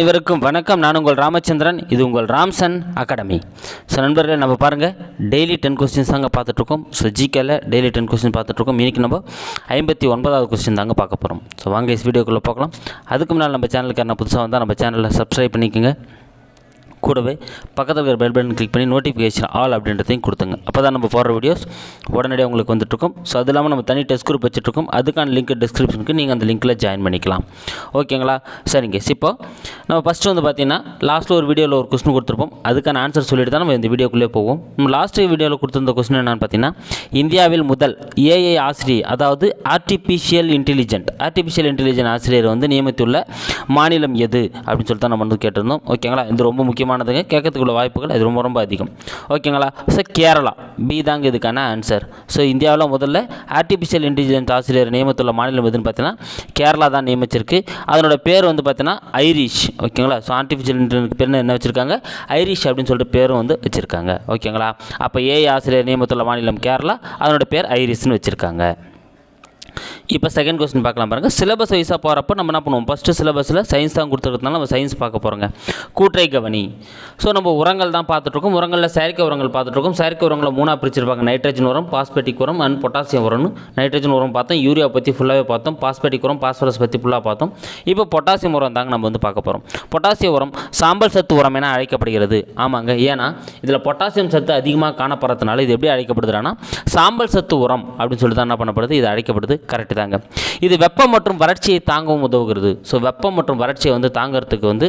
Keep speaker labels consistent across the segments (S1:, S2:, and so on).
S1: அனைவருக்கும் வணக்கம். நான் உங்கள் ராமச்சந்திரன். இது உங்கள் ராம்சன் அகாடமி. ஸோ நண்பர்களே நம்ம பாருங்கள் டெய்லி டென் கொஸ்டின்ஸ் தாங்க பார்த்துட்ருக்கோம். ஸோ ஜிகேல டெய்லி டென் கொஸ்டின் பார்த்துட்ருக்கோம். இன்றைக்கி நம்ம ஐம்பத்தி ஒன்பதாவது கொஸ்டின் தாங்க பார்க்க போகிறோம் ஸோ வாங்க இஸ் வீடியோக்குள்ளே பார்க்கலாம் அதுக்கு முன்னால் நம்ம சேனலுக்கு என்ன புதுசாக வந்தால் நம்ம சேனலில் சப்ஸ்கிரைப் பண்ணிக்கோங்க. கூடவே பக்கத்தில் இருக்கிற பெல் பட்டன் கிளிக் பண்ணி நோட்டிஃபிகேஷன் ஆல் அப்படின்றதையும் கொடுத்துங்க. அப்போ தான் நம்ம போடுற வீடியோஸ் உடனடியாக உங்களுக்கு வந்துட்டுருக்கும் ஸோ அது இல்லாமல் நம்ம தனி டெஸ்ட் குரூப் வச்சுட்ருக்கோம். அதுக்கான லிங்க் டிஸ்கிரிப்ஷனுக்கு நீங்கள் அந்த லிங்க்கில் ஜாயின் பண்ணிக்கலாம். ஓகேங்களா சரிங்க. இப்போ நம்ம ஃபஸ்ட்டு வந்து பார்த்தீங்கன்னா லாஸ்ட்டில் ஒரு வீடியோவில் ஒரு கொஸ்டின் கொடுத்துருப்போம். அதுக்கான ஆன்சர் சொல்லிட்டு தான் நம்ம இந்த வீடியோக்குள்ளே போவோம். நம்ம லாஸ்ட் வீடியோவில் கொடுத்துருந்த கொஸ்டின் என்னென்னு பார்த்தீங்கன்னா இந்தியாவில் முதல் ஏஐ ஆசிரியர் அதாவது ஆர்டிஃபிஷியல் இன்டெலிஜென்ட் ஆர்டிஃபிஷியல் இன்டெலிஜென்ட் ஆசிரியர் வந்து நியமித்துள்ள மாநிலம் எது? அப்படின்னு சொல்லிட்டு தான் நம்ம வந்து கேட்டிருந்தோம். ஓகேங்களா இது ரொம்ப முக்கியமானதுங்க. கேட்கறதுக்குள்ள வாய்ப்புகள் இது ரொம்ப ரொம்ப அதிகம். ஓகேங்களா ஸோ கேரளா. பி தாங்க இதுக்கான ஆன்சர் ஸோ இந்தியாவில் முதல்ல ஆர்டிஃபிஷியல் இன்டெலிஜென்ட் ஆசிரியர் நியமித்துள்ள மாநிலம் எதுன்னு பார்த்தீங்கன்னா கேரளா தான் நியமிச்சிருக்கு. அதனோட பேர் வந்து பார்த்தீங்கன்னா ஐரிஷ். ஓகேங்களா? ஸோ ஆர்டிஃபிஷியல் இன்டெலிஜென்ஸ் பேர் என்ன வச்சுருக்காங்க? ஐரிஷ் அப்படின்னு சொல்லிட்டு பேரும் வந்து வச்சுருக்காங்க. ஓகேங்களா? அப்போ ஏஐ ஆசிரியர் நியமித்துள்ள மாநிலம் கேரளா அதனோட பேர் ஐரிஷ்னு வச்சுருக்காங்க. இப்போ செகண்ட் கொஸ்டின் பார்க்கலாம் பாருங்கள் சிலபஸ் வைஸாக போகிறப்ப நம்ம என்ன பண்ணுவோம்? ஃபஸ்ட்டு சிலபஸில் சயின்ஸ் தான் கொடுத்துருக்கிறதுனால நம்ம சயின்ஸ் பார்க்க போகிறோங்க கூற்றை கவனி. ஸோ நம்ம உரங்கள் தான் பார்த்துட்ருக்கோம் உரங்களில் செயற்கை உரங்கள் பார்த்துட்ருக்கோம் செயற்கை உரங்களை மூணாக பிரிச்சிருப்பாங்க. நைட்ரஜன் உரம் பாஸ்பேட்டிக் உரம் அண்ட் பொட்டாசியம் உரம்னு நைட்ரஜன் உரம் பார்த்தோம். யூரியா பற்றி ஃபுல்லாகவே பார்த்தோம். பாஸ்பேட்டிக் உரம் பாஸ்பரஸ் பற்றி ஃபுல்லாக பார்த்தோம். இப்போ பொட்டாசியம் உரம் தாங்க நம்ம வந்து பார்க்க போகிறோம் பொட்டாசியம் உரம் சாம்பல் சத்து உரம் என அழைக்கப்படுகிறது. ஆமாங்க. ஏன்னா இதில் பொட்டாசியம் சத்து அதிகமாக காணப்படுறதுனால இது எப்படி அழைக்கப்படுதுன்னா சாம்பல் சத்து உரம் அப்படின்னு சொல்லிட்டு தான் என்ன பண்ணப்படுது? இது அழைக்கப்படுது. கரெக்டு தாங்க. இது வெப்பம் மற்றும் வறட்சியை தாங்கவும் உதவுகிறது. ஸோ வெப்பம் மற்றும் வறட்சியை வந்து தாங்கிறதுக்கு வந்து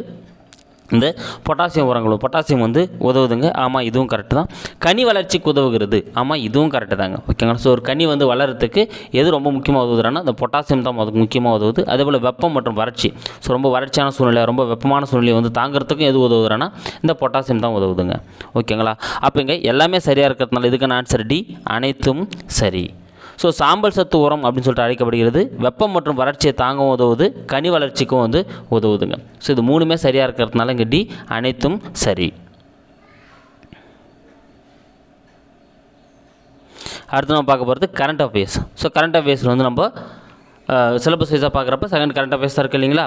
S1: இந்த பொட்டாசியம் உரங்களும் பொட்டாசியம் வந்து உதவுதுங்க. ஆமாம் இதுவும் கரெக்டு தான். கனி வளர்ச்சிக்கு உதவுகிறது. ஆமாம் இதுவும் கரெக்டு தாங்க. ஓகேங்களா ஸோ ஒரு கனி வந்து வளர்கிறதுக்கு எது ரொம்ப முக்கியமாக உதவுதுன்னா இந்த பொட்டாசியம் தான் அதுக்கு முக்கியமாக உதவுது. அதே போல் வெப்பம் மற்றும் வறட்சி. ஸோ ரொம்ப வறட்சியான சூழ்நிலை ரொம்ப வெப்பமான சூழ்நிலை வந்து தாங்கிறதுக்கும் எது உதவுதுன்னா இந்த பொட்டாசியம் தான் உதவுதுங்க. ஓகேங்களா அப்போ இங்கே எல்லாமே சரியாக இருக்கிறதுனால இதுக்கான ஆன்சர் டி அனைத்தும் சரி. ஸோ சாம்பல் சத்து உரம் அப்படின்னு சொல்லிட்டு அழைக்கப்படுகிறது. வெப்பம் மற்றும் வறட்சியை தாங்கவும் உதவுது. கனி வளர்ச்சிக்கும் வந்து உதவுதுங்க. ஸோ இது மூணுமே சரியாக இருக்கிறதுனால இங்கே டி அனைத்தும் சரி. அடுத்து நம்ம பார்க்க போகிறது கரண்ட் அஃபேர்ஸ் ஸோ கரண்ட் அஃபேர்ஸில் வந்து நம்ம சிலபஸ் வைஸாக பார்க்குறப்ப செகண்ட் கரண்ட் அஃபேர்ஸ் தான் இருக்குது இல்லைங்களா?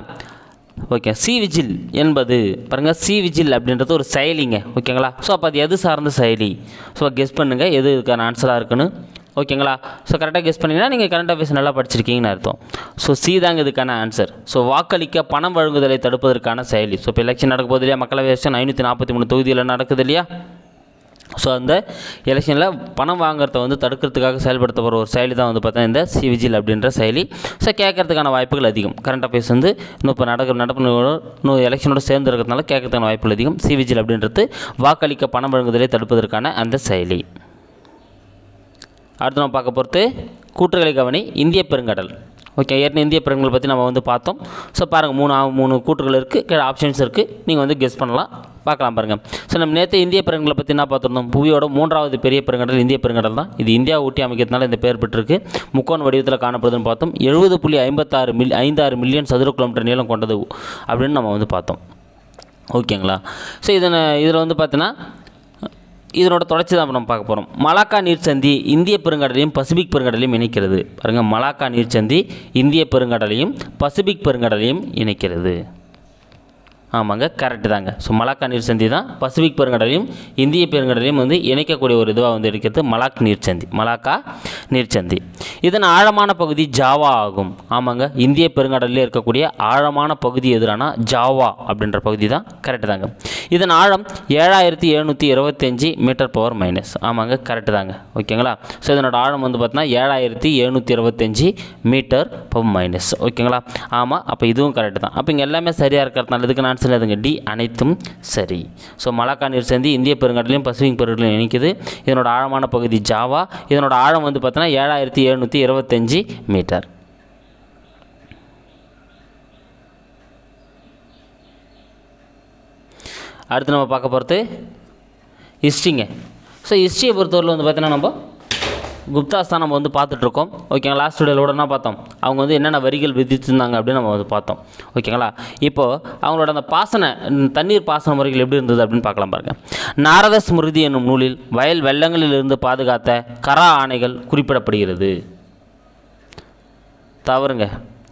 S1: ஓகே சி விஜில் என்பது பாருங்கள் சி விஜில் அப்படின்றது ஒரு செயலிங்க. ஓகேங்களா ஸோ அப்போ அது எது சார்ந்த செயலி? ஸோ கெஸ் பண்ணுங்கள் எது இதுக்கான ஆன்சராக இருக்குன்னு. ஓகேங்களா? ஸோ கரெக்டாக கெஸ் பண்ணிங்கன்னா நீங்கள் கரண்ட் அஃபேர்ஸ் நல்லா படிச்சிருக்கீங்கன்னு அர்த்தம். ஸோ சி தாங்க இதுக்கான ஆன்சர் ஸோ வாக்களிக்க பணம் வழங்குதலை தடுப்பதற்கான செயலி. ஸோ இப்போ எலெக்ஷன் நடக்க போகுது இல்லையா? மக்களவை எலெக்ஷன் ஐநூற்றி நாற்பத்தி மூணு தொகுதியில் நடக்குது இல்லையா? ஸோ அந்த எலெக்ஷனில் பணம் வாங்குறத வந்து தடுக்கிறதுக்காக செயல்படுத்தப்படுற ஒரு செயலி தான் வந்து பார்த்தா இந்த சிவிஜில் அப்படின்ற செயலி. ஸோ கேட்கறதுக்கான வாய்ப்புகள் அதிகம். கரண்ட் அஃபேர்ஸ் வந்து இன்னும் இப்போ நடக்கிற நடப்பு இன்னும் எலெக்ஷனோட சேர்ந்து இருக்கிறதுனால கேட்கறதுக்கான வாய்ப்புகள் அதிகம். சிவிஜில் அப்படின்றது வாக்களிக்க பணம் வழங்குதலை தடுப்பதற்கான அந்த செயலி. அடுத்து நம்ம பார்க்க போகிறது கூற்றுகளை கவனி இந்திய பெருங்கடல். ஓகே ஏற்கனவே இந்திய பெருங்கடல் பற்றி நம்ம வந்து பார்த்தோம். ஸோ பாருங்கள் மூணு மூணு கூற்றுகள் இருக்குது கீழே ஆப்ஷன்ஸ் இருக்குது நீங்கள் வந்து கெஸ் பண்ணலாம் பார்க்கலாம் பாருங்கள் ஸோ நம்ம நேற்று இந்திய பெருங்கடலை பற்றி என்ன பார்த்துருந்தோம்? புவியோட மூன்றாவது பெரிய பெருங்கடல் இந்திய பெருங்கடல் தான். இது இந்தியா ஊட்டி அமைக்கிறதுனால இந்த பேர் பெற்றிருக்கு. முக்கோண வடிவத்தில் காணப்படுதுன்னு பார்த்தோம். எழுபது புள்ளி ஐம்பத்தாறு மில் ஐந்தாறு மில்லியன் சதுர கிலோமீட்டர் நீளம் கொண்டது அப்படின்னு நம்ம வந்து பார்த்தோம். ஓகேங்களா ஸோ இதனை இதில் வந்து பார்த்தீங்கன்னா இதனோட தொடர்ச்சி தான் நம்ம பார்க்க போகிறோம் மலாக்கா நீர்ச்சந்தி இந்திய பெருங்கடலையும் பசிபிக் பெருங்கடலையும் இணைக்கிறது. பாருங்கள் மலாக்கா நீர்ச்சந்தி இந்திய பெருங்கடலையும் பசிபிக் பெருங்கடலையும் இணைக்கிறது. ஆமாங்க கரெக்டு தாங்க. ஸோ மலாக்கா சந்தி தான் பசிபிக் பெருங்கடலையும் இந்திய பெருங்கடலையும் வந்து இணைக்கக்கூடிய ஒரு இதுவாக வந்து இருக்கிறது மலாக் நீர்ச்சந்தி மலாக்கா நீர்ச்சந்தி இதன் ஆழமான பகுதி ஜாவா ஆகும். ஆமாங்க இந்திய பெருங்கடலில் இருக்கக்கூடிய ஆழமான பகுதி எதிரானா ஜாவா அப்படின்ற பகுதி தான் கரெக்டு தாங்க. இதன் ஆழம் ஏழாயிரத்தி எழுநூற்றி இருபத்தஞ்சி மீட்டர் பவர் மைனஸ் ஆமாங்க கரெக்டு தாங்க. ஓகேங்களா? ஸோ இதனோட ஆழம் வந்து பார்த்தீங்கன்னா ஏழாயிரத்தி எழுநூற்றி இருபத்தஞ்சி மீட்டர் பவர் மைனஸ் ஓகேங்களா? ஆமாம் அப்போ இதுவும் கரெக்டு தான். அப்போ இங்கே எல்லாமே சரியாக இருக்கிறதுனால இதுக்கு நான் சொல்லுதுங்க டி அனைத்தும் சரி. ஸோ மலாக்கா நீர் சேர்ந்து இந்திய பெருங்கடலையும் பசிபிக் பெருங்கடலையும் இணைக்குது. இதனோட ஆழமான பகுதி ஜாவா. இதனோட ஆழம் வந்து பார்த்தீங்கன்னா ஏழாயிரத்தி எழுநூற்றி இருபத்தஞ்சி மீட்டர். அடுத்து நம்ம பார்க்க போகிறது ஹிஸ்ட்ரிங்க ஸோ ஹிஸ்ட்ரியை பொறுத்தவரையில் வந்து பார்த்தீங்கன்னா நம்ம குப்தாஸ் தான் நம்ம வந்து பார்த்துட்ருக்கோம். ஓகேங்களா? லாஸ்ட் வீடியோவில் என்ன பார்த்தோம்? அவங்க வந்து என்னென்ன வரிகள் விதிச்சிருந்தாங்க அப்படின்னு நம்ம வந்து பார்த்தோம். ஓகேங்களா? இப்போது அவங்களோட அந்த பாசன தண்ணீர் பாசன முறைகள் எப்படி இருந்தது அப்படின்னு பார்க்கலாம் பாருங்கள் நாரத ஸ்மிருதி என்னும் நூலில் வயல் வெள்ளங்களிலிருந்து பாதுகாத்த கரா ஆணைகள் குறிப்பிடப்படுகிறது. தவறுங்க.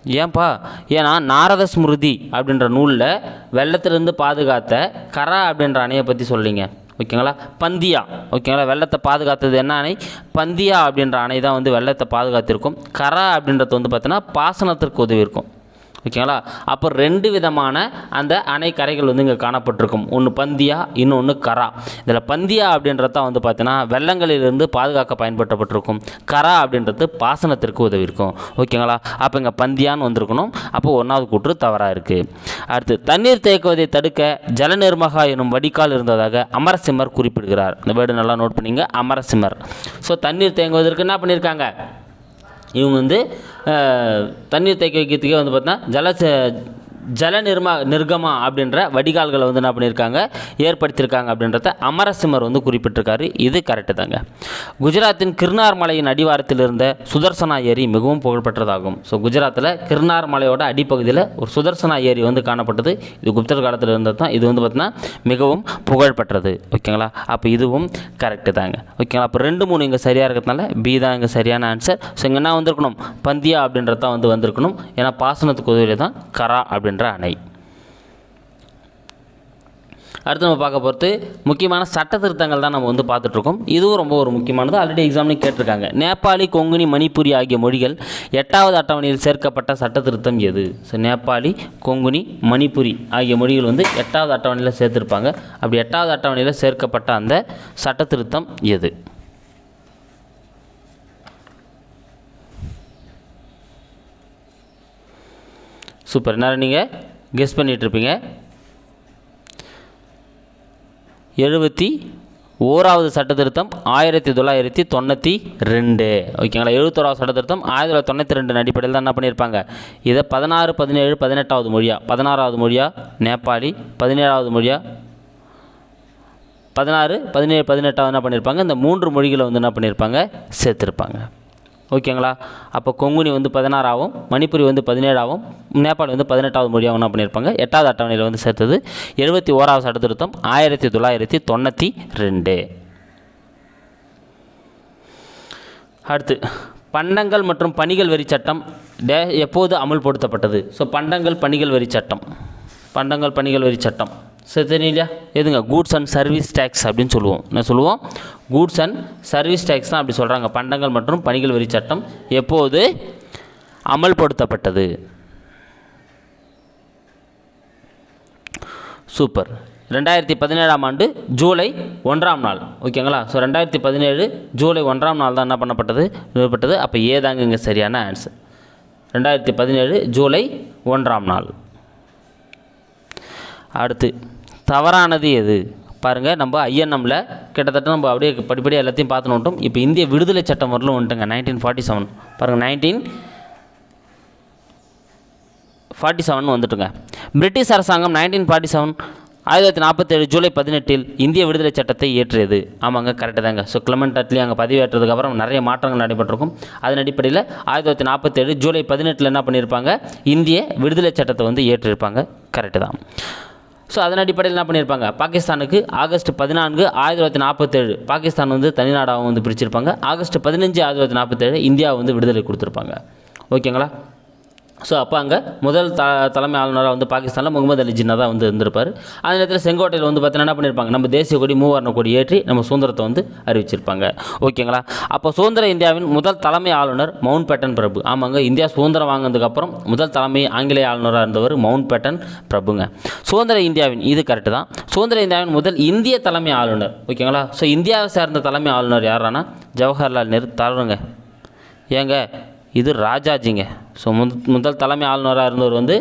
S1: ஏன்பா? ஏன்னா நாரத ஸ்மிருதி அப்படின்ற நூலில் வெள்ளத்திலிருந்து பாதுகாத்த கரா அப்படின்ற அணையை பற்றி சொல்லிங்க ஓகேங்களா? பந்தியா. ஓகேங்களா? வெள்ளத்தை பாதுகாத்தது என்ன அணை? பந்தியா அப்படின்ற அணை தான் வந்து வெள்ளத்தை பாதுகாத்திருக்கும். கரா அப்படின்றது வந்து பார்த்தீங்கன்னா பாசனத்திற்கு உதவி இருக்கும் ஓகேங்களா? அப்போ ரெண்டு விதமான அந்த அணை கரைகள் வந்து இங்கே காணப்பட்டிருக்கும். ஒன்று பந்தியா இன்னொன்று கரா. இதில் பந்தியா அப்படின்றது தான் வந்து பார்த்தீங்கன்னா வெள்ளங்களிலிருந்து பாதுகாக்க பயன்படுத்தப்பட்டிருக்கும். கரா அப்படின்றது பாசனத்திற்கு உதவி இருக்கும் ஓகேங்களா? அப்போ இங்கே பந்தியான்னு வந்திருக்கணும். அப்போ ஒன்றாவது கூற்று தவறாக இருக்குது அடுத்து தண்ணீர் தேக்குவதை தடுக்க ஜலநிர்மகா எனும் வடிகால் இருந்ததாக அமரசிம்மர் குறிப்பிடுகிறார். இந்த வேர்டு நல்லா நோட் பண்ணிங்க. அமரசிம்மர். ஸோ தண்ணீர் தேங்குவதற்கு என்ன பண்ணியிருக்காங்க? இவங்க வந்து தண்ணீர் தேக்கி வைக்கிறதுக்கே வந்து பார்த்தீங்கன்னா ஜலச ஜல நிர்மா நிர்கமா அப்படின்ற வடிகால்களை வந்து என்ன பண்ணியிருக்காங்க? ஏற்படுத்தியிருக்காங்க அப்படின்றத அமரசிம்மர் வந்து குறிப்பிட்டிருக்காரு. இது கரெக்டு தாங்க. குஜராத்தின் கிருநார் மலையின் அடிவாரத்தில் இருந்த சுதர்சனா ஏரி மிகவும் புகழ்பெற்றதாகும். ஸோ குஜராத்தில் கிருநார் மலையோட அடிப்பகுதியில் ஒரு சுதர்சனா ஏரி வந்து காணப்பட்டது. இது குப்தர் காலத்தில் இருந்தது தான். இது வந்து பார்த்தீங்கன்னா மிகவும் புகழ்பெற்றது. ஓகேங்களா? அப்போ இதுவும் கரெக்டு தாங்க. ஓகேங்களா? அப்போ ரெண்டு மூணு இங்கே சரியாக இருக்கிறதுனால பி தான் இங்கே சரியான ஆன்சர் ஸோ இங்கே என்ன வந்திருக்கணும்? பந்தியா அப்படின்றது தான் வந்து வந்திருக்கணும். ஏன்னா பாசனத்துக்கு உதவியில் தான் கரா என்ற அணை. அடுத்து நம்ம பார்க்க பொறுத்து முக்கியமான சட்ட திருத்தங்கள் தான் நம்ம வந்து பார்த்துட்ருக்கோம் இதுவும் ரொம்ப ஒரு முக்கியமானது. ஆல்ரெடி எக்ஸாம்லேயும் கேட்டிருக்காங்க. நேபாளி கொங்குனி மணிப்புரி ஆகிய மொழிகள் எட்டாவது அட்டவணையில் சேர்க்கப்பட்ட சட்ட திருத்தம் எது? ஸோ நேபாளி கொங்குனி மணிப்புரி ஆகிய மொழிகள் வந்து எட்டாவது அட்டவணையில் சேர்த்துருப்பாங்க. அப்படி எட்டாவது அட்டவணையில் சேர்க்கப்பட்ட அந்த சட்ட திருத்தம் எது? சூப்பர். நேரம் நீங்கள் கெஸ் பண்ணிகிட்ருப்பீங்க எழுபத்தி ஓராவது சட்ட திருத்தம் ஆயிரத்தி தொள்ளாயிரத்தி தொண்ணூற்றி ரெண்டு. ஓகேங்களா எழுபத்தோராவது சட்ட திருத்தம் ஆயிரத்தி தொள்ளாயிரத்தி தொண்ணூற்றி ரெண்டு அடிப்படையில் தான் என்ன பண்ணியிருப்பாங்க? இதை பதினாறு பதினேழு பதினெட்டாவது மொழியா? பதினாறாவது மொழியா? நேபாளி. பதினேழாவது மொழியாக பதினாறு பதினேழு பதினெட்டாவது என்ன பண்ணியிருப்பாங்க? இந்த மூன்று மொழிகளை வந்து என்ன பண்ணியிருப்பாங்க? சேர்த்துருப்பாங்க. ஓகேங்களா? அப்போ கொங்குனி வந்து பதினாறாவும் மணிப்புரி வந்து பதினேழாவும் நேபாள் வந்து பதினெட்டாவது மொழியாகவும் என்ன பண்ணியிருப்பாங்க. எட்டாவது அட்டவணையில் வந்து சேர்த்தது எழுபத்தி ஓராவது சட்ட திருத்தம் ஆயிரத்தி தொள்ளாயிரத்தி தொண்ணூற்றி ரெண்டு. அடுத்து பண்டங்கள் மற்றும் பணிகள் வரி சட்டம் டே எப்போது அமுல்படுத்தப்பட்டது? ஸோ பண்டங்கள் பணிகள் வரி சட்டம். பண்டங்கள் பணிகள் வரி சட்டம். சரி தெரியலையா இல்லையா? எதுங்க? கூட்ஸ் அண்ட் சர்வீஸ் டேக்ஸ் அப்படின்னு சொல்லுவோம். என்ன சொல்லுவோம்? கூட்ஸ் அண்ட் சர்வீஸ் டேக்ஸ் தான் அப்படி சொல்கிறாங்க பண்டங்கள் மற்றும் பணிகள் வரி சட்டம் எப்போது அமல்படுத்தப்பட்டது? சூப்பர் ரெண்டாயிரத்தி பதினேழாம் ஆண்டு ஜூலை ஒன்றாம் நாள். ஓகேங்களா ஸோ ரெண்டாயிரத்தி பதினேழு ஜூலை ஒன்றாம் நாள் தான் என்ன பண்ணப்பட்டது? நிறுவப்பட்டது. அப்போ ஏதாங்க இங்கே சரியான ஆன்சர் ரெண்டாயிரத்தி பதினேழு ஜூலை ஒன்றாம் நாள். அடுத்து தவறானது எது? பாருங்கள் நம்ம ஐஎன்எம்மில் கிட்டத்தட்ட நம்ம அப்படியே படிப்படியாக எல்லாத்தையும் பார்த்துன்னு வந்துட்டோம். இப்போ இந்திய விடுதலை சட்டம் வரலும் வந்துட்டுங்க நைன்டீன் ஃபார்ட்டி செவன் பாருங்கள் நைன்டீன் ஃபார்ட்டி செவன் வந்துட்டுங்க. பிரிட்டிஷ் அரசாங்கம் நைன்டீன் ஃபார்ட்டி செவன் ஆயிரத்தி தொள்ளாயிரத்தி நாற்பத்தேழு ஜூலை பதினெட்டில் இந்திய விடுதலை சட்டத்தை இயற்றியது. ஆமாங்க கரெக்டு தாங்க. ஸோ கிளமெண்ட் அட்லி அங்கே பதிவேற்றதுக்கப்புறம் நிறைய மாற்றங்கள் நடைபெற்றிருக்கும். அதன் அடிப்படையில் ஆயிரத்தி தொள்ளாயிரத்தி நாற்பத்தேழு ஜூலை பதினெட்டில் என்ன பண்ணியிருப்பாங்க? இந்திய விடுதலை சட்டத்தை வந்து இயற்றியிருப்பாங்க. கரெக்டு தான். ஸோ அதன் அடிப்படையில் என்ன பண்ணியிருப்பாங்க? பாகிஸ்தானுக்கு ஆகஸ்ட் பதினான்கு ஆயிரத்தி தொள்ளாயிரத்தி நாற்பத்தேழு பாகிஸ்தான் வந்து தனிநாடாகவும் வந்து பிரிச்சிருப்பாங்க. ஆகஸ்ட் பதினஞ்சு ஆயிரத்தி தொள்ளாயிரத்தி நாற்பத்தேழு இந்தியா வந்து விடுதலை கொடுத்துருப்பாங்க. ஓகேங்களா? ஸோ அப்போ அங்கே முதல் த தலைமை ஆளுநராக வந்து பாகிஸ்தானில் முகமது அலி ஜின்னா தான் வந்து இருந்திருப்பார். அந்த நேரத்தில் செங்கோட்டையில் வந்து பார்த்தீங்கன்னா என்ன பண்ணியிருப்பாங்க நம்ம தேசிய கொடி மூவர்ண கொடி ஏற்றி நம்ம சுதந்திரத்தை வந்து அறிவிச்சிருப்பாங்க. ஓகேங்களா அப்போ சுதந்திர இந்தியாவின் முதல் தலைமை ஆளுநர் மவுண்ட் பேட்டன் பிரபு. ஆமாங்க இந்தியா சுதந்திரம் வாங்கினதுக்கப்புறம் முதல் தலைமை ஆங்கிலேய ஆளுநராக இருந்தவர் மவுண்ட் பேட்டன் பிரபுங்க. சுதந்திர இந்தியாவின் இது கரெக்டு தான். சுதந்திர இந்தியாவின் முதல் இந்திய தலைமை ஆளுநர். ஓகேங்களா ஸோ இந்தியாவை சேர்ந்த தலைமை ஆளுநர் யாரானா ஜவஹர்லால் நேரு. தருங்க ஏங்க இது ராஜாஜிங்க. ஸோ முத முதல் தலைமை ஆளுநராக இருந்தவர் வந்து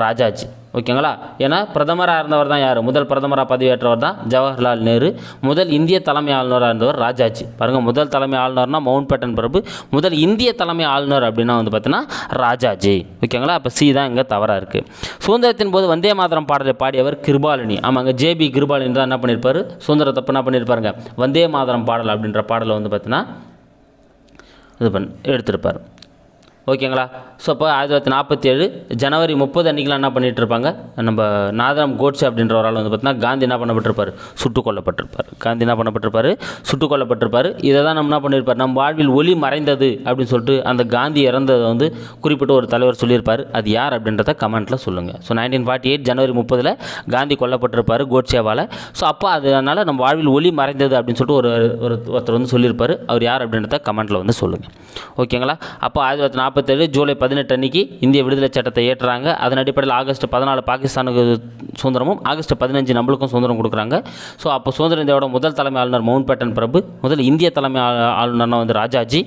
S1: ராஜாஜி. ஓகேங்களா? ஏன்னா பிரதமராக இருந்தவர் தான் யார்? முதல் பிரதமராக பதவியேற்றவர் தான் ஜவஹர்லால் நேரு. முதல் இந்திய தலைமை ஆளுநராக இருந்தவர் ராஜாஜி. பாருங்கள் முதல் தலைமை ஆளுநர்னா மவுண்ட் பேட்டன் பிரபு. முதல் இந்திய தலைமை ஆளுநர் அப்படின்னா வந்து பார்த்தீங்கன்னா ராஜாஜி. ஓகேங்களா? அப்போ சி தான் இங்கே தவறாக இருக்குது சுதந்திரத்தின் போது வந்தே மாதரம் பாடலை பாடியவர் கிருபாலினி. ஆமாங்க ஜேபி கிருபாலினி தான் என்ன பண்ணியிருப்பார் சுதந்திரத்தப்ப என்ன பண்ணியிருப்பாருங்க வந்தே மாதரம் பாடல் அப்படின்ற பாடலை வந்து பார்த்தீங்கன்னா இது பண்ணி எடுத்திருப்பார். ஓகேங்களா? ஸோ அப்போ ஆயிரத்தி தொள்ளாயிரத்தி நாற்பத்தி ஏழு ஜனவரி முப்பது அன்றைக்கெலாம் என்ன பண்ணிகிட்ருப்பாங்க இருப்பாங்க நம்ம நாதராம் கோட்ஸே அப்படின்ற ஒரு ஆள் வந்து பார்த்தீங்கன்னா காந்தி என்ன பண்ணப்பட்டிருப்பார்? சுட்டுக் கொல்லப்பட்டிருப்பார் காந்தி என்ன பண்ணப்பட்டிருப்பார்? சுட்டுக் கொல்லப்பட்டிருப்பார் இதை தான் நம்ம என்ன பண்ணியிருப்பார் நம்ம வாழ்வில் ஒளி மறைந்தது அப்படின்னு சொல்லிட்டு அந்த காந்தி இறந்ததை வந்து குறிப்பிட்ட ஒரு தலைவர் சொல்லியிருப்பார். அது யார் அப்படின்றத கமெண்ட்டில் சொல்லுங்கள் ஸோ நைன்டீன் ஃபார்ட்டி எயிட் ஜனவரி முப்பதில் காந்தி கொல்லப்பட்டிருப்பார் கோட்ஸேவால் ஸோ அப்போ அதனால் நம்ம வாழ்வில் ஒளி மறைந்தது அப்படின்னு சொல்லிட்டு ஒரு ஒரு ஒருத்தர் வந்து சொல்லியிருப்பார். அவர் யார் அப்படின்றத கமெண்ட்டில் வந்து சொல்லுங்கள் ஓகேங்களா? அப்போ ஆயிரத்தி தொள்ளாயிரத்தி நாற்பத்தேழு ஜூலை பதினெட்டு அன்னைக்கு இந்திய விடுதலை சட்டத்தை ஏற்றுறாங்க அதன் அடிப்படையில் ஆகஸ்ட் பதினாலு பாகிஸ்தானுக்கு சுதந்திரமும் ஆகஸ்ட் பதினஞ்சு நம்மளுக்கும் சுதந்திரம் கொடுக்குறாங்க. ஸோ அப்போ சுதந்திர இந்தியாவோட முதல் தலைமை ஆளுநர் மவுண்ட் பேட்டன் பிரபு முதல் இந்திய தலைமை ஆளுநர்னா வந்து ராஜாஜி.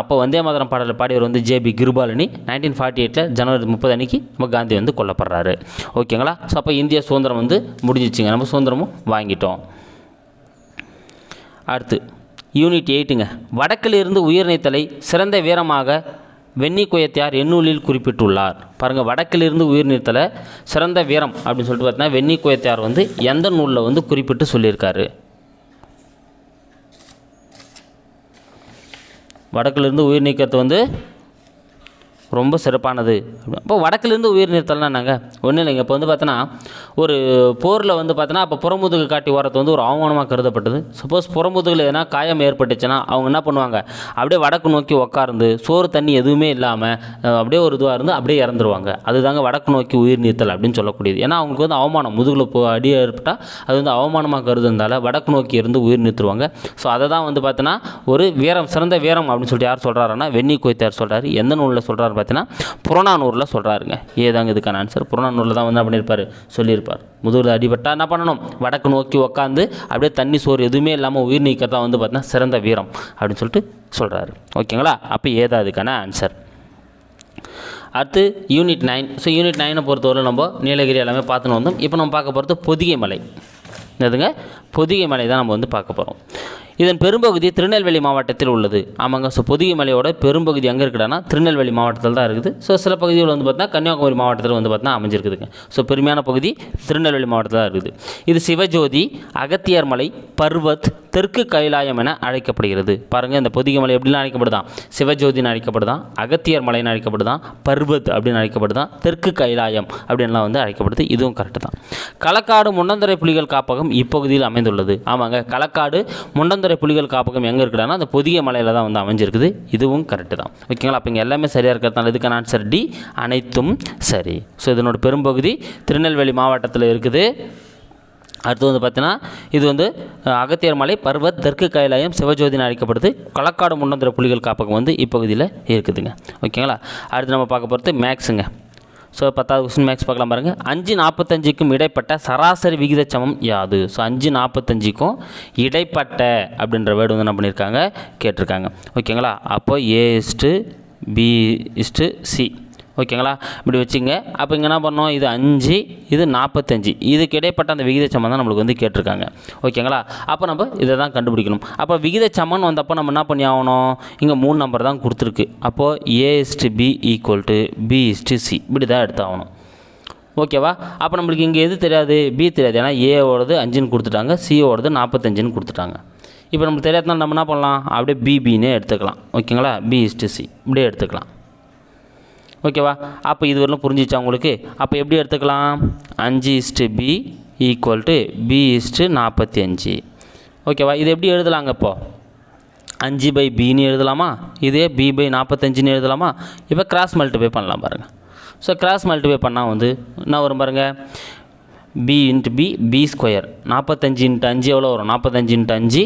S1: அப்போ வந்தே மாதரம் பாடலில் பாடியவர் வந்து ஜேபி கிருபாலினி. நைன்டீன் ஃபார்ட்டி எயிட்டில் ஜனவரி முப்பது அன்னைக்கு நம்ம காந்தி வந்து கொல்லப்படுறாரு. ஓகேங்களா? ஸோ அப்போ இந்திய சுதந்திரம் வந்து முடிஞ்சிச்சுங்க. நம்ம சுதந்திரமும் வாங்கிட்டோம். அடுத்து யூனிட் எயிட்டுங்க வடக்கிலிருந்து உயிர்நீத்தலை சிறந்த வீரமாக வெண்ணி குயத்தியார் எண்ணூலில் குறிப்பிட்டுள்ளார். பாருங்கள் வடக்கிலிருந்து உயிர் நீர்த்தல சிறந்த வீரம் அப்படின்னு சொல்லிட்டு பார்த்தீங்கன்னா வெண்ணி குயத்தியார் வந்து எந்த நூலில் வந்து குறிப்பிட்டு சொல்லியிருக்காரு? வடக்கிலிருந்து உயிர் நீக்கத்தை வந்து ரொம்ப சிறப்பானது. இப்போ வடக்கிலிருந்து உயிர் நிறுத்தல்னா நாங்கள் ஒன்றும் இல்லைங்க. இப்போ வந்து பார்த்தோன்னா ஒரு போரில் வந்து பார்த்தோன்னா அப்போ புறமுதுகு காட்டி ஓரத்து வந்து ஒரு அவமானமாக கருதப்பட்டது. சப்போஸ் புறமுதுகில் எதனா காயம் ஏற்பட்டுச்சுன்னா அவங்க என்ன பண்ணுவாங்க? அப்படியே வடக்கு நோக்கி உட்கார்ந்து சோறு தண்ணி எதுவுமே இல்லாமல் அப்படியே ஒரு இதுவாக இருந்து அப்படியே இறந்துருவாங்க. அதுதாங்க வடக்கு நோக்கி உயிர் நீத்தல் அப்படின்னு சொல்லக்கூடியது. ஏன்னா அவங்களுக்கு வந்து அவமானம். முதுகில் போ அடி ஏற்பட்டால் அது வந்து அவமானமாக கருதுனால வடக்கு நோக்கி இருந்து உயிர் நிறுத்துவாங்க ஸோ அதை தான் வந்து பார்த்தோன்னா ஒரு வீரம் சிறந்த வீரம் அப்படின்னு சொல்லிட்டு யார் சொல்கிறாருன்னா வெண்ணி கோய்த்தார் சொல்கிறார் எந்த நூலில் சொல்கிறார் பார்த்தீங்கன்னா புறநானூரில் சொல்கிறாருங்க ஏதாங்க இதுக்கான ஆன்சர் புறநானூரில் தான் வந்து என்ன பண்ணியிருப்பார் சொல்லியிருப்பார். முதுகில் அடிபட்டா என்ன பண்ணணும்? வடக்கு நோக்கி உட்காந்து அப்படியே தண்ணி சோறு எதுவுமே இல்லாமல் உயிர் நீக்கிறதா வந்து பார்த்தீங்கன்னா சிறந்த வீரம் அப்படின்னு சொல்லிட்டு சொல்கிறாரு ஓகேங்களா? அப்போ ஏதா அதுக்கான ஆன்சர் அடுத்து யூனிட் நைன் ஸோ யூனிட் நைனை பொறுத்தவரை நம்ம நீலகிரி எல்லாமே பார்த்துன்னு வந்தோம். இப்போ நம்ம பார்க்க போகிறது பொதிகை மலை. என்னதுங்க? பொதிகை மலை தான் நம்ம வந்து பார்க்க போகிறோம் இதன் பெரும்பகுதி திருநெல்வேலி மாவட்டத்தில் உள்ளது. ஆமாங்க ஸோ பொதிகை மலையோட பெரும்பகுதி எங்கே இருக்குதுன்னா திருநெல்வேலி மாவட்டத்தில் தான் இருக்குது. ஸோ சில பகுதிகள் வந்து பார்த்தீங்கன்னா கன்னியாகுமரி மாவட்டத்தில் வந்து பார்த்தீங்கன்னா அமைஞ்சிருக்குதுங்க. ஸோ பெருமையான பகுதி திருநெல்வேலி மாவட்டத்தில் தான் இருக்குது. இது சிவஜோதி அகத்தியர் மலை பர்வத் தெற்கு கைலாயம் என அழைக்கப்படுகிறது. பாருங்கள் இந்த பொதிகை மலை எப்படிலாம் அழைக்கப்படுதான்? சிவஜோதின்னு அழைக்கப்படுதான் அகத்தியர் மலைன்னு அழைக்கப்படுதான் பர்வத் அப்படின்னு அழைக்கப்படுதான் தெற்கு கைலாயம் அப்படின்லாம் வந்து அழைக்கப்படுது. இதுவும் கரெக்டு தான். களக்காடு முன்னந்தரை புலிகள் காப்பகம் இப்பகுதியில் அமைந்துள்ளது. ஆமாங்க களக்காடு சுதந்திர புலிகள் காப்பகம் எங்கே இருக்குடான்னா அந்த புதிய மலையில் தான் வந்து அமைஞ்சிருக்குது. இதுவும் கரெக்டு தான். ஓகேங்களா? அப்போ இங்கே எல்லாமே சரியாக இருக்கிறதுனால இதுக்கான ஆன்சர் டி அனைத்தும் சரி. ஸோ இதனோட பெரும்பகுதி திருநெல்வேலி மாவட்டத்தில் இருக்குது. அடுத்து வந்து பார்த்தீங்கன்னா இது வந்து அகத்தியர் மலை பர்வத் தெற்கு கைலாயம் சிவஜோதினு அழைக்கப்படுது களக்காடு முன்னந்திர புலிகள் காப்பகம் வந்து இப்பகுதியில் இருக்குதுங்க. ஓகேங்களா? அடுத்து நம்ம பார்க்க போகிறது மேக்ஸுங்க ஸோ பத்தாவது கொஸ்டின் மேக்ஸ் பார்க்கலாம் பாருங்கள் அஞ்சு நாற்பத்தஞ்சுக்கும் இடைப்பட்ட சராசரி விகித சமம் யாது? ஸோ அஞ்சு நாற்பத்தஞ்சுக்கும் இடைப்பட்ட அப்படின்ற வேர்டு வந்து என்ன பண்ணியிருக்காங்க கேட்டிருக்காங்க. ஓகேங்களா அப்போ A is to B is to C ஓகேங்களா? இப்படி வச்சுங்க. அப்போ இங்கே என்ன பண்ணோம் இது அஞ்சு இது நாற்பத்தஞ்சு இதுக்கு இடைப்பட்ட அந்த விகித சமம் தான் நம்மளுக்கு வந்து கேட்டிருக்காங்க. ஓகேங்களா? அப்போ நம்ம இதை தான் கண்டுபிடிக்கணும். அப்போ விகித சமன் வந்தப்போ நம்ம என்ன பண்ணி ஆகணும்? இங்கே மூணு நம்பர் தான் கொடுத்துருக்கு. அப்போது A is to B equal to B is to C இப்படி தான் எடுத்தாகணும். ஓகேவா? அப்போ நம்மளுக்கு இங்கே எது தெரியாது? பி தெரியாது. ஏன்னா ஏவோடது அஞ்சுன்னு கொடுத்துட்டாங்க. சியோடது நாற்பத்தஞ்சுன்னு கொடுத்துட்டாங்க. இப்போ நம்மளுக்கு தெரியாதனால நம்ம என்ன பண்ணலாம்? அப்படியே பிபின்னே எடுத்துக்கலாம். ஓகேங்களா? பி இஸ்டு சி இப்படியே எடுத்துக்கலாம். ஓகேவா? அப்போ இது வரலாம் புரிஞ்சிச்சா உங்களுக்கு? அப்போ எப்படி எடுத்துக்கலாம்? அஞ்சு is to P equal to P is to நாற்பத்தி அஞ்சு. ஓகேவா? இது எப்படி எழுதலாங்க இப்போது அஞ்சு பை பின்னு எழுதலாமா? இதே பி பை நாற்பத்தஞ்சுன்னு எழுதலாமா? இப்போ கிராஸ் மல்டிபை பண்ணலாம் பாருங்கள் ஸோ கிராஸ் மல்டிபை பண்ணால் வந்து என்ன வரும் பாருங்கள் P into P P square நாற்பத்தஞ்சு இன்ட்டு அஞ்சு எவ்வளோ வரும்? நாற்பத்தஞ்சு இன்ட்டு அஞ்சு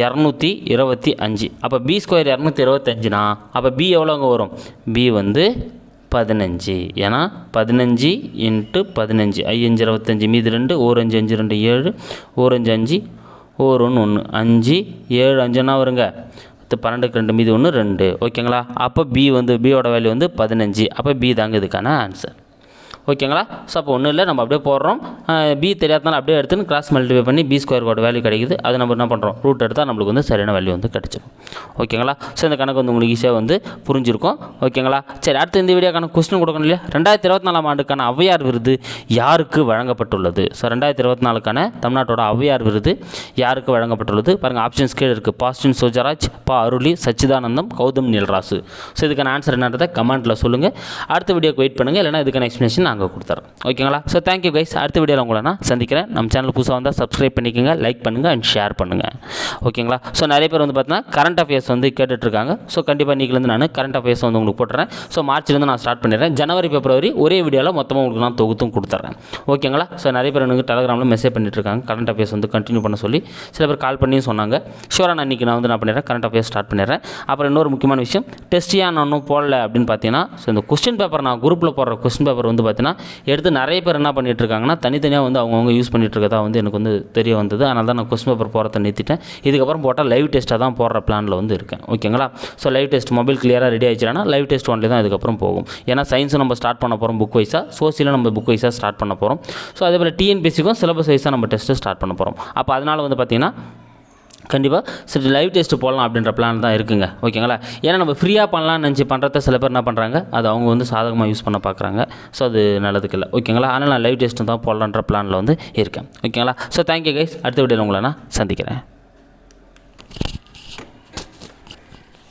S1: இரநூத்தி இருபத்தி அஞ்சு. அப்போ பி ஸ்கொயர் இரநூத்தி இருபத்தஞ்சுனா அப்போ பி எவ்வளோங்க வரும்? பி வந்து பதினஞ்சு. ஏன்னா பதினஞ்சு இன்ட்டு பதினஞ்சு. ஐயஞ்சு இருபத்தஞ்சி மீதி ரெண்டு ஓரஞ்சு அஞ்சு ரெண்டு ஏழு ஓரஞ்சு அஞ்சு ஓர் ஒன்று ஒன்று அஞ்சு ஏழு அஞ்சுன்னா வருங்க? பத்து பன்னெண்டுக்கு ரெண்டு மீதி ஒன்று ரெண்டு. ஓகேங்களா? அப்போ பி வந்து பியோட வேல்யூ வந்து பதினஞ்சு. அப்போ பி தாங்க இதுக்கான ஆன்சர் ஓகேங்களா? ஸோ அப்போ ஒன்றும் இல்லை. நம்ம அப்படியே போடுறோம். பி தெரியாதனால அப்படியே எடுத்துன்னு கிராஸ் மல்டிஃபை பண்ணி பி ஸ்கொயர் கோட் வேல்யூ கிடைக்குது. அது நம்ம என்ன பண்ணுறோம் ரூட் எடுத்தால் நம்மளுக்கு வந்து சரியான வேல்யூ வந்து கிடச்சிடும் ஓகேங்களா? ஸோ இந்த கணக்கு வந்து உங்களுக்கு ஈஸியாக வந்து புரிஞ்சிருக்கும். ஓகேங்களா? சரி அடுத்து இந்த வீடியோக்கான கொஸ்டின் கொடுக்கணும் இல்லையா? ரெண்டாயிரத்தி இருபத்தி நாலாம் ஆண்டுக்கான அவையார் விருது யாருக்கு வழங்கப்பட்டுள்ளது? ஸோ ரெண்டாயிரத்தி இருபத்தி நாலுக்கான தமிழ்நாட்டோட அவையார் விருது யாருக்கு வழங்கப்பட்டுள்ளது? பாருங்கள் ஆப்ஷன்ஸ் கீழே இருக்குது பாஸ்டின் சோஜராஜ் பா அருளி சச்சிதானந்தம் கௌதம் நீல்ராசு ஸோ இதுக்கான ஆன்சர் என்னன்றதை கமெண்ட்டில் சொல்லுங்கள் அடுத்த வீடியோக்கு வெயிட் பண்ணுங்கள் இல்லைனா இதுக்கான எக்ஸ்ப்ளனேஷன் நாங்கள் கொடுத்துறோம் ஓகேங்களா ஸோ தேங்க்யூ கைஸ் அடுத்த வீடியோவில் உங்களை நான் சந்திக்கிறேன். நம்ம சேனல் புதுசாக வந்தால் சப்ஸ்கிரைப் பண்ணிக்கோங்க லைக் பண்ணுங்கள் அண்ட் ஷேர் பண்ணுங்கள் ஓகேங்களா ஸோ நிறைய பேர் வந்து பார்த்தீங்கன்னா கரண்ட் அஃபேர்ஸ் வந்து கேட்டுட்ருக்காங்க. ஸோ கண்டிப்பாக இன்றைக்கிலேருந்து நான் கரண்ட் அஃபேர்ஸ் வந்து உங்களுக்கு போட்டுறேன். ஸோ மார்ச்லேருந்து நான் ஸ்டார்ட் பண்ணிடுறேன். ஜனவரி பிப்ரவரி ஒரே வீடியோவில் மொத்தமாக உங்களுக்கு நான் தொகுத்தும் கொடுத்துட்றேன் ஓகேங்களா ஸோ நிறைய பேர் எனக்கு டெலகிராமில் மெசேஜ் பண்ணிட்டுருக்காங்க கரண்ட் அஃபேர்ஸ் வந்து கண்டினியூ பண்ண சொல்லி சில பேர் கால் பண்ணியும் சொன்னாங்க. ஷூராக நான் இன்றைக்கி நான் வந்து நான் பண்ணிடுறேன். கரண்ட் அஃபேர்ஸ் ஸ்டார்ட் பண்ணிடுறேன். அப்புறம் இன்னொரு முக்கியமான விஷயம் டெஸ்ட் ஏன் நான் ஒன்றும் போடல அப்படின்னு பார்த்தீங்கன்னா ஸோ இந்த கொஸ்டின் பேப்பர் நான் குரூப்பில் போடுற கொஸ்டின் பேப்பர் வந்து பார்த்தீங்கன்னா எடுத்து நிறைய பேர் என்ன பண்ணிட்டு இருக்காங்கன்னா தனித்தனியாக வந்து அவங்கவுங்க யூஸ் பண்ணிகிட்டு இருக்கதா வந்து எனக்கு வந்து தெரிய வந்தது. அதனால தான் நான் கொஸ்டின் பேப்பர் போகிறத நிறுத்திட்டேன். இதுக்கப்புறம் போட்டால் லைவ் டெஸ்ட்டாக தான் போடுற பிளானில் வந்து இருக்கேன். ஓகேங்களா ஸோ லைவ் டெஸ்ட் மொபைல் கிளியராக ரெடி ஆயிடுச்சுன்னா லைவ் டெஸ்ட் ஒன்லி தான் இதுக்கப்புறம் போகும். ஏன்னா சயின்ஸும் நம்ம ஸ்டார்ட் பண்ண போகிறோம் புக் வைஸாக சோசியலும் நம்ம புக் வைஸாக ஸ்டார்ட் பண்ண போகிறோம் ஸோ அதே போல் டிஎன்பிசிக்கும் சிலபஸ் வைஸாக நம்ம டெஸ்ட்டு ஸ்டார்ட் பண்ண போகிறோம் அப்போ அதனால் வந்து பார்த்திங்கன்னா கண்டிப்பாக சரி லைவ் டெஸ்ட் போடலாம் அப்படின்ற பிளான் தான் இருக்குங்க. ஓகேங்களா? ஏன்னா நம்ம ஃப்ரீயாக பண்ணலாம்னு நினச்சி பண்ணுறத சில பேர் என்ன பண்ணுறாங்க அது அவங்க வந்து சாதகமாக யூஸ் பண்ண பார்க்குறாங்க ஸோ அது நல்லதுக்கு இல்லை. ஓகேங்களா? ஆனால் நான் லைவ் டெஸ்ட்டு தான் போடலான்ற பிளானில் வந்து இருக்கேன். ஓகேங்களா? ஸோ தேங்க்யூ கைஸ் அடுத்த வீடியோவில் உங்களை நான் சந்திக்கிறேன்.